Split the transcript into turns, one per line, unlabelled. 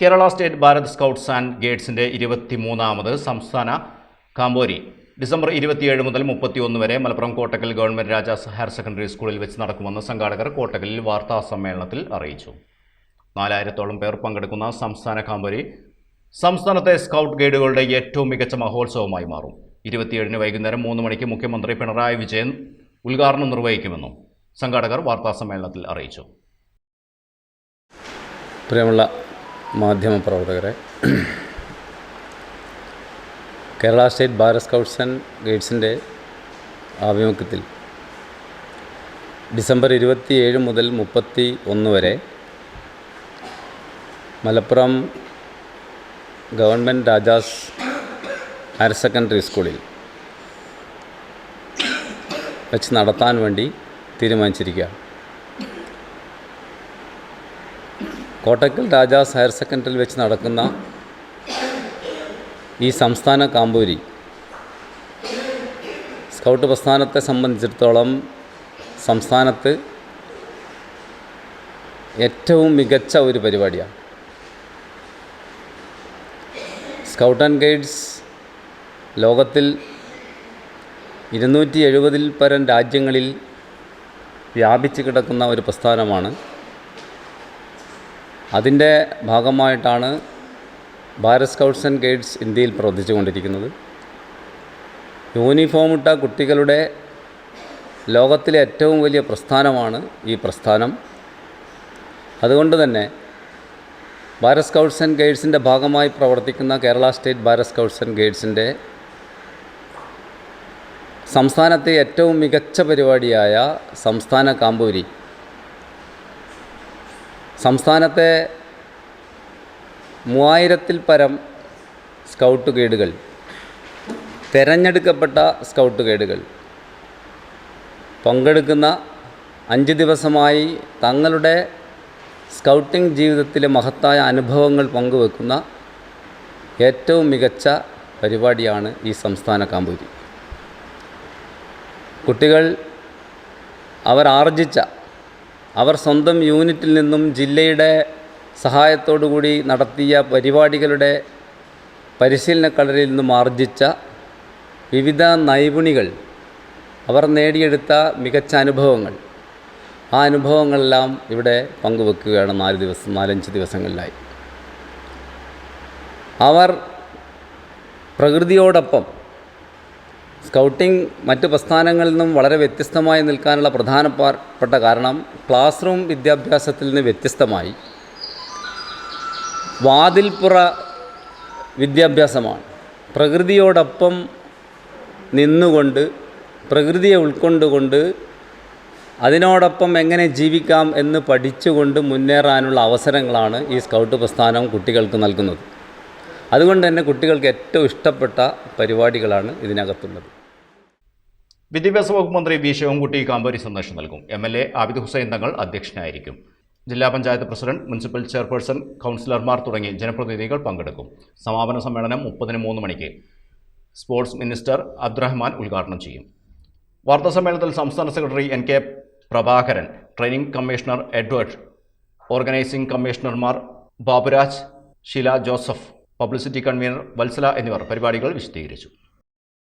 Kerala state Bharat scouts and ഗൈഡ്സിന്റെ ഇരുപത്തിമൂന്നാമത് സംസ്ഥാന camporee December ഇരുപത്തിയേഴ് മുതൽ മുപ്പത്തിയൊന്ന് വരെ Malappuram Kottakkal government Rajas higher secondary സ്കൂളിൽ വെച്ച് നടക്കുമെന്ന് സംഘാടകർ കോട്ടക്കലിൽ വാർത്താ സമ്മേളനത്തിൽ അറിയിച്ചു. നാലായിരത്തോളം പേർ പങ്കെടുക്കുന്ന സംസ്ഥാന കാമ്പോരി സംസ്ഥാനത്തെ സ്കൗട്ട് ഗൈഡുകളുടെ ഏറ്റവും മികച്ച മഹോത്സവമായി മാറും. ഇരുപത്തിയേഴിന് വൈകുന്നേരം മൂന്ന് മണിക്ക് മുഖ്യമന്ത്രി പിണറായി വിജയൻ ഉദ്ഘാടനം നിർവഹിക്കുമെന്നും സംഘാടകർ വാർത്താ സമ്മേളനത്തിൽ അറിയിച്ചു.
പ്രിയമുള്ള മാധ്യമപ്രവർത്തകരെ Kerala state Bharat scouts and ഗൈഡ്സിന്റെ ആഭിമുഖ്യത്തിൽ ഡിസംബർ ഇരുപത്തിയേഴ് മുതൽ മുപ്പത്തി ഒന്ന് വരെ Malappuram government Rajas higher secondary സ്കൂളിൽ വെച്ച് നടത്താൻ വേണ്ടി തീരുമാനിച്ചിരിക്കുകയാണ്. കോട്ടക്കൽ രാജാസ് ഹയർ സെക്കൻഡറിയിൽ വെച്ച് നടക്കുന്ന ഈ സംസ്ഥാന കാമ്പൂരി. സ്കൗട്ട് പ്രസ്ഥാനത്തെ സംബന്ധിച്ചിടത്തോളം സംസ്ഥാനത്ത് ഏറ്റവും മികച്ച ഒരു പരിപാടിയാണ്. സ്കൗട്ട് ആൻഡ് ഗൈഡ്സ് ലോകത്തിൽ ഇരുന്നൂറ്റി എഴുപതിൽ പരം രാജ്യങ്ങളിൽ വ്യാപിച്ചു കിടക്കുന്ന ഒരു പ്രസ്ഥാനമാണ് അതിന്റെ ഭാഗമായിട്ടാണ് ഭാരത് സ്കൗട്ട്സ് ആൻഡ് ഗൈഡ്സ് ഇന്ത്യയിൽ പ്രവർത്തിച്ചു കൊണ്ടിരിക്കുന്നത് യൂണിഫോം ഇട്ട കുട്ടികളുടെ ലോകത്തിലെ ഏറ്റവും വലിയ പ്രസ്ഥാനമാണ് ഈ പ്രസ്ഥാനം. അതുകൊണ്ട് തന്നെ ഭാരത് സ്കൗട്ട്സ് ആൻഡ് ഗൈഡ്സിന്റെ ഭാഗമായി പ്രവർത്തിക്കുന്ന Kerala state Bharat scouts and ഗൈഡ്സിന്റെ സംസ്ഥാനത്തെ ഏറ്റവും മികച്ച പരിപാടിയായ സംസ്ഥാന കാമ്പൂരി. സംസ്ഥാനത്തെ മൂവായിരത്തിൽ പരം സ്കൗട്ട് ഗൈഡുകൾ തിരഞ്ഞെടുക്കപ്പെട്ട സ്കൗട്ട് ഗൈഡുകൾ പങ്കെടുക്കുന്ന അഞ്ച് ദിവസമായി തങ്ങളുടെ സ്കൗട്ടിംഗ് ജീവിതത്തിലെ മഹത്തായ അനുഭവങ്ങൾ പങ്കുവെക്കുന്ന ഏറ്റവും മികച്ച പരിപാടിയാണ് ഈ സംസ്ഥാന കാമ്പൂരി. കുട്ടികൾ അവർ ആർജിച്ച അവർ സ്വന്തം യൂണിറ്റിൽ നിന്നും ജില്ലയുടെ സഹായത്തോടുകൂടി നടത്തിയ പരിപാടികളുടെ പരിശീലന കളരിൽ നിന്നും ആർജിച്ച വിവിധ നൈപുണികൾ അവർ നേടിയെടുത്ത മികച്ച അനുഭവങ്ങൾ. ആ അനുഭവങ്ങളെല്ലാം ഇവിടെ പങ്കുവെക്കുകയാണ് നാല് ദിവസം നാലഞ്ച് ദിവസങ്ങളിലായി. അവർ പ്രകൃതിയോടൊപ്പം സ്കൗട്ടിംഗ് മറ്റ് പ്രസ്ഥാനങ്ങളിൽ നിന്നും വളരെ വ്യത്യസ്തമായി നിൽക്കാനുള്ള പ്രധാനപ്പെട്ട കാരണം ക്ലാസ് റൂം വിദ്യാഭ്യാസത്തിൽ നിന്ന് വ്യത്യസ്തമായി. വാതിൽപ്പുറ വിദ്യാഭ്യാസമാണ്. പ്രകൃതിയോടൊപ്പം നിന്നുകൊണ്ട് പ്രകൃതിയെ ഉൾക്കൊണ്ടുകൊണ്ട് അതിനോടൊപ്പം എങ്ങനെ ജീവിക്കാം എന്ന് പഠിച്ചുകൊണ്ട് മുന്നേറാനുള്ള അവസരങ്ങളാണ് ഈ സ്കൗട്ട് പ്രസ്ഥാനം കുട്ടികൾക്ക് നൽകുന്നത്. അതുകൊണ്ട് തന്നെ കുട്ടികൾക്ക് ഏറ്റവും ഇഷ്ടപ്പെട്ട പരിപാടികളാണ് ഇതിനകത്തുള്ളത്.
വിദ്യാഭ്യാസ വകുപ്പ് മന്ത്രി വി. ശിവൻകുട്ടി കാമ്പൂരി സന്ദേശം നൽകും. M L A Abid Hussain Thangal അധ്യക്ഷനായിരിക്കും. ജില്ലാ പഞ്ചായത്ത് പ്രസിഡന്റ് മുനിസിപ്പൽ ചെയർപേഴ്സൺ കൗൺസിലർമാർ തുടങ്ങി ജനപ്രതിനിധികൾ പങ്കെടുക്കും. സമാപന സമ്മേളനം മുപ്പതിന് മൂന്ന് മണിക്ക്. സ്പോർട്സ് മിനിസ്റ്റർ അബ്ദുറഹ്മാൻ ഉദ്ഘാടനം ചെയ്യും. വാർത്താ സമ്മേളനത്തിൽ സംസ്ഥാന secretary N K Prabhakaran training commissioner Edward organising കമ്മീഷണർമാർ Baburaj Sheela Joseph publicity convener Vatsala എന്നിവർ പരിപാടികൾ വിശദീകരിച്ചു